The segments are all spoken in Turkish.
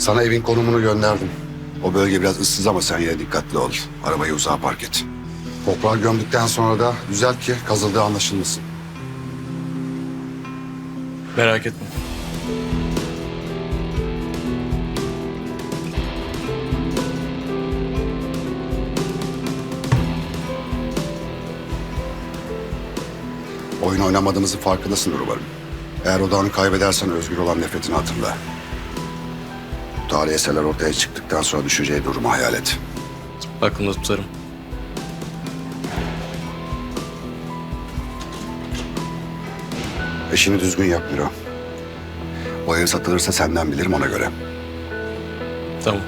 Sana evin konumunu gönderdim. O bölge biraz ıssız ama sen yine dikkatli ol. Arabayı uzağa park et. Toprağı gömdükten sonra da düzelt ki kazıldığı anlaşılmasın. Merak etme. Oyun oynamadığımızın farkındasındır umarım. Eğer odağını kaybedersen özgür olan nefretini hatırla. Eserler ortaya çıktıktan sonra düşeceği durumu hayal et. Aklımda tutarım. İşini düzgün yap Miro. O ev satılırsa senden bilirim ona göre. Tamam.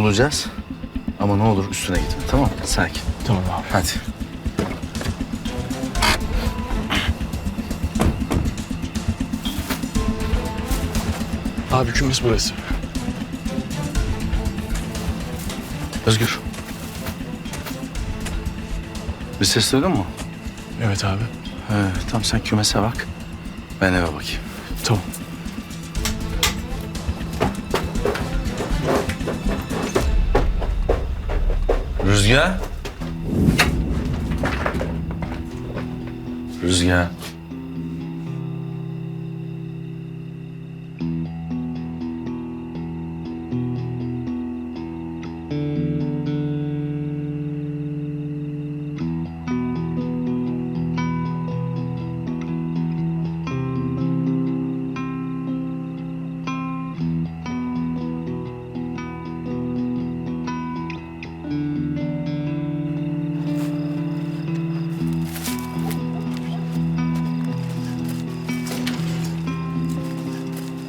Bulacağız. Ama ne olur üstüne gitme tamam mı? Sakin. Tamam abi. Hadi. Abi kümes burası. Özgür. Bir ses duydun mu? Evet abi. He, tamam sen kümese bak. Ben eve bakayım. Tamam. Rüzgar. Rüzgar.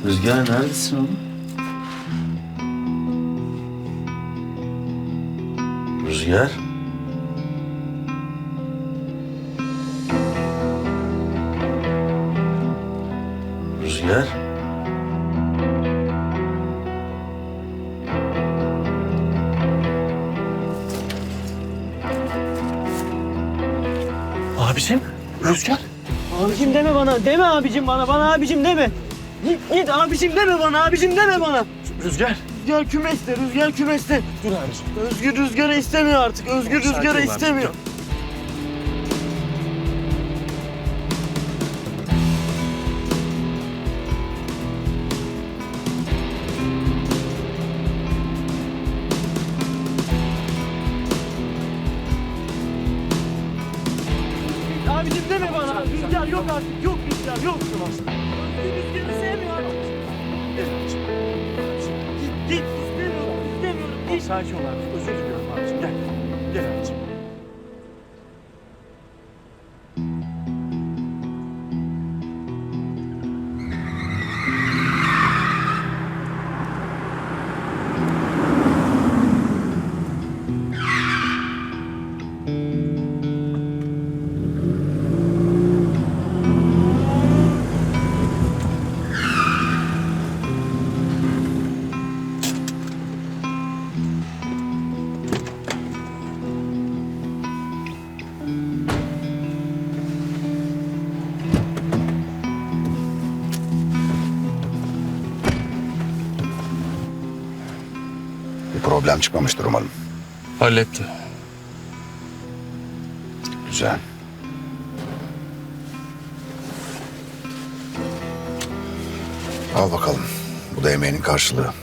Rüzgar neredesin oğlum? Rüzgar. Rüzgar. Abicim. Rüzgar. Abicim deme bana, deme abicim bana, bana abicim deme. Git git abicim deme bana, abicim deme bana. Rüzgar. Rüzgar kümeste, rüzgar kümeste. Dur abicim. Özgür rüzgarı istemiyor artık, özgür Sakin ol rüzgarı abi. istemiyor. Abicim deme bana, rüzgar yok artık, yok rüzgar, yok. Özgür rüzgarı sevmiyor. Git, git. Sakin ol abi. Özür diliyorum abicim. Gel. Gel Problem çıkmamıştır umarım. Hallettim. Güzel. Al bakalım. Bu da emeğinin karşılığı.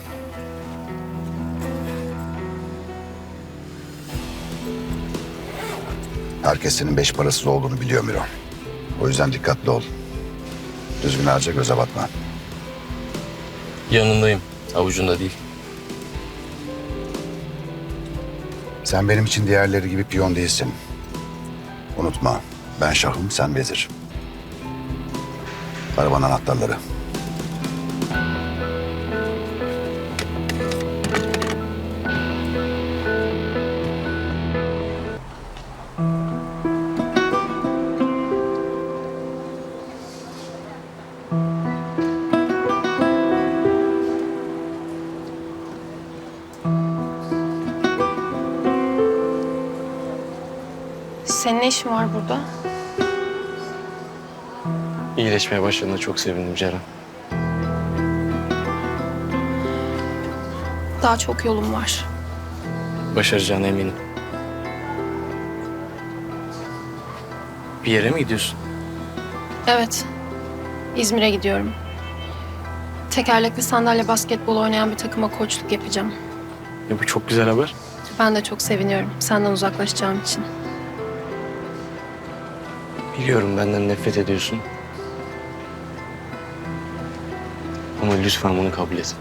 Herkes senin beş parasız olduğunu biliyor Miro. O yüzden dikkatli ol. Düzgün harca göze batma. Yanındayım. Avucunda değil. Sen benim için diğerleri gibi piyon değilsin. Unutma, ben şahım, sen vezir. Arabanın anahtarları. Senin ne işin var burada? İyileşmeye başladığında çok sevindim Ceren. Daha çok yolum var. Başaracağına eminim. Bir yere mi gidiyorsun? Evet. İzmir'e gidiyorum. Tekerlekli sandalye basketbol oynayan bir takıma koçluk yapacağım. Ya bu çok güzel haber. Ben de çok seviniyorum senden uzaklaşacağım için. Biliyorum benden nefret ediyorsun. Ama lütfen bunu kabul et.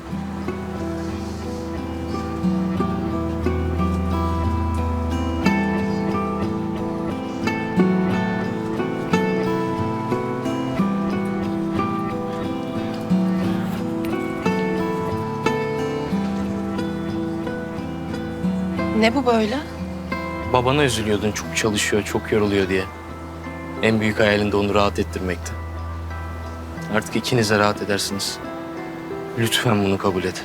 Ne bu böyle? Babana üzülüyordun çok çalışıyor, çok yoruluyor diye. En büyük hayalin de onu rahat ettirmekti. Artık ikiniz de rahat edersiniz. Lütfen bunu kabul et.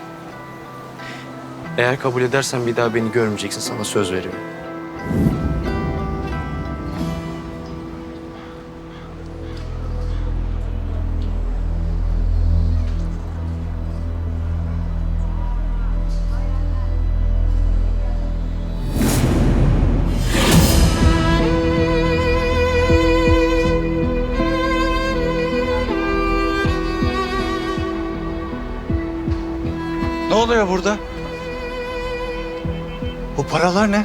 Eğer kabul edersen bir daha beni görmeyeceksin sana söz veriyorum. Oluyor burada? Bu paralar ne?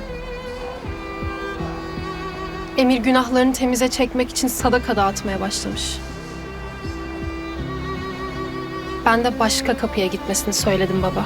Emir günahlarını temize çekmek için sadaka dağıtmaya başlamış. Ben de başka kapıya gitmesini söyledim baba.